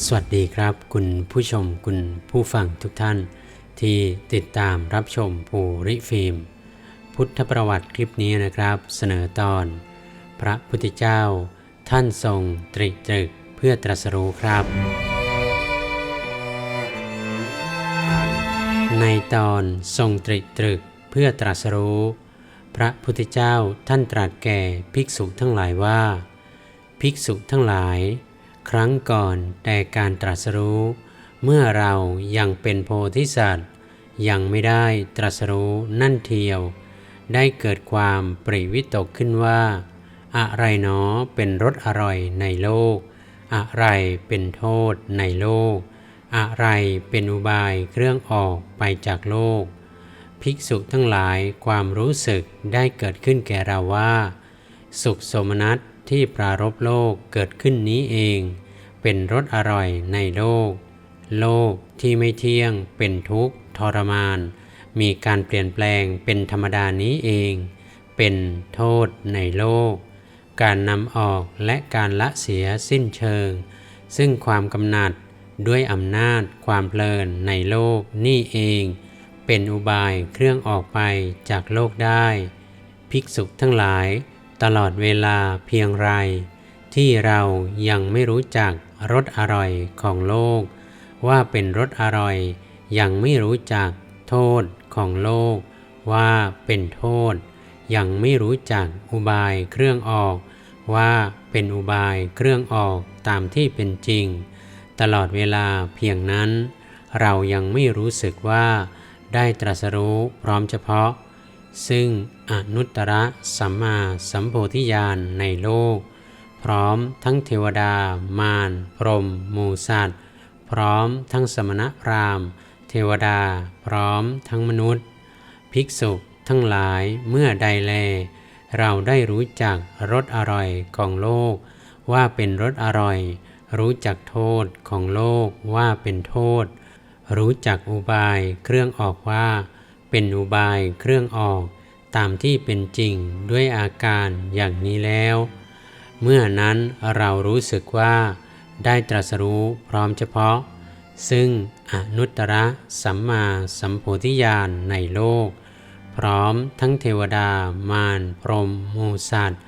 สวัสดีครับ คุณผู้ชมคุณผู้ฟังทุกท่าน ที่ติดตามรับชมภูริฟิล์ม พุทธประวัติคลิปนี้นะครับ เสนอตอน พระพุทธเจ้า ท่านทรงตริตรึกเพื่อตรัสรู้ครับ ในตอนทรงตริตรึกเพื่อตรัสรู้ พระพุทธเจ้าท่านตรัสแก่ภิกษุทั้งหลายว่า ภิกษุทั้งหลาย ครั้งก่อนแต่การตรัสรู้ เมื่อเรายังเป็นโพธิสัตว์ ยังไม่ได้ตรัสรู้นั่นเทียว ได้เกิดความปริวิตกขึ้นว่า อะไรหนอเป็นรสอร่อยในโลก อะไรเป็นโทษในโลก อะไรเป็นอุบายเครื่องออกไปจากโลก ภิกษุทั้งหลายความรู้สึกได้เกิดขึ้นแก่เราว่า สุขสมนัต ที่ปรารบโลกเกิดขึ้นนี้เอง เป็นรสอร่อยในโลก โลกที่ไม่เที่ยง เป็นทุกข์ทรมาน มีการเปลี่ยนแปลงเป็นธรรมดานี้เอง เป็นโทษในโลก การนำออกและการละเสียสิ้นเชิง ซึ่งความกำหนัดด้วยอำนาจความเพลินในโลกนี่เอง เป็นอุบายเครื่องออกไปจากโลกได้ ภิกษุทั้งหลาย ตลอดเวลาเพียงไร ที่เรายังไม่รู้จักรสอร่อยของโลก ว่าเป็นรสอร่อย ยังไม่รู้จักโทษของโลก ว่าเป็นโทษ ยังไม่รู้จักอุบายเครื่องออก ว่าเป็นอุบายเครื่องออกตามที่เป็นจริง ตลอดเวลาเพียงนั้น เรายังไม่รู้สึกว่าได้ตรัสรู้พร้อมเฉพาะ ซึ่ง อนุตตรสัมมาสัมโพธิญาณในโลก พร้อมทั้งเทวดา มาร พรหมมูสัตว์ พร้อมทั้งสมณพราหมณ์ เทวดา พร้อมทั้งมนุษย์ ภิกษุทั้งหลายเมื่อใดแล เราได้รู้จักรสอร่อยของโลก ว่าเป็นรสอร่อย รู้จักโทษของโลกว่าเป็นโทษ รู้จักอุบายเครื่องออกว่า เป็นอุบายเครื่องออก ตามที่เป็นจริงด้วยอาการอย่างนี้แล้ว เมื่อนั้นเรารู้สึกว่า ได้ตรัสรู้พร้อมเฉพาะ ซึ่งอนุตตรสัมมาสัมโพธิญาณในโลก พร้อมทั้งเทวดามารพรหมมูสัตว์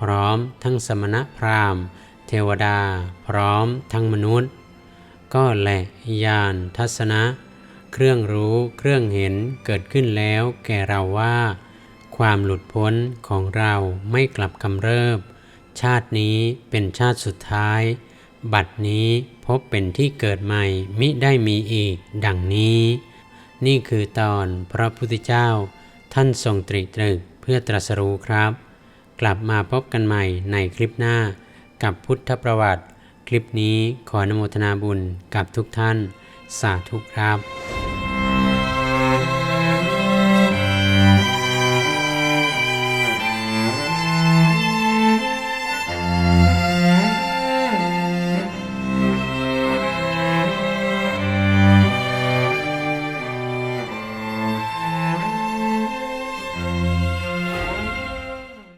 พร้อมทั้งสมณะพราหมณ์ เทวดา พร้อมทั้งมนุษย์ ก็แหละญาณทัศนะ เครื่องรู้เครื่องเห็นเกิดขึ้นแล้วแก่เราว่า ความหลุดพ้นของเราไม่กลับกำเริบ ชาตินี้เป็นชาติสุดท้าย บัดนี้พบเป็นที่เกิดใหม่มิได้มีอีก ดังนี้ นี่คือตอนพระพุทธเจ้า ท่านทรงตรีตรึกเพื่อตรัสรู้ครับ กลับมาพบกันใหม่ในคลิปหน้า กับพุทธประวัติ คลิปนี้ขออนุโมทนาบุญกับทุกท่าน สาธุครับ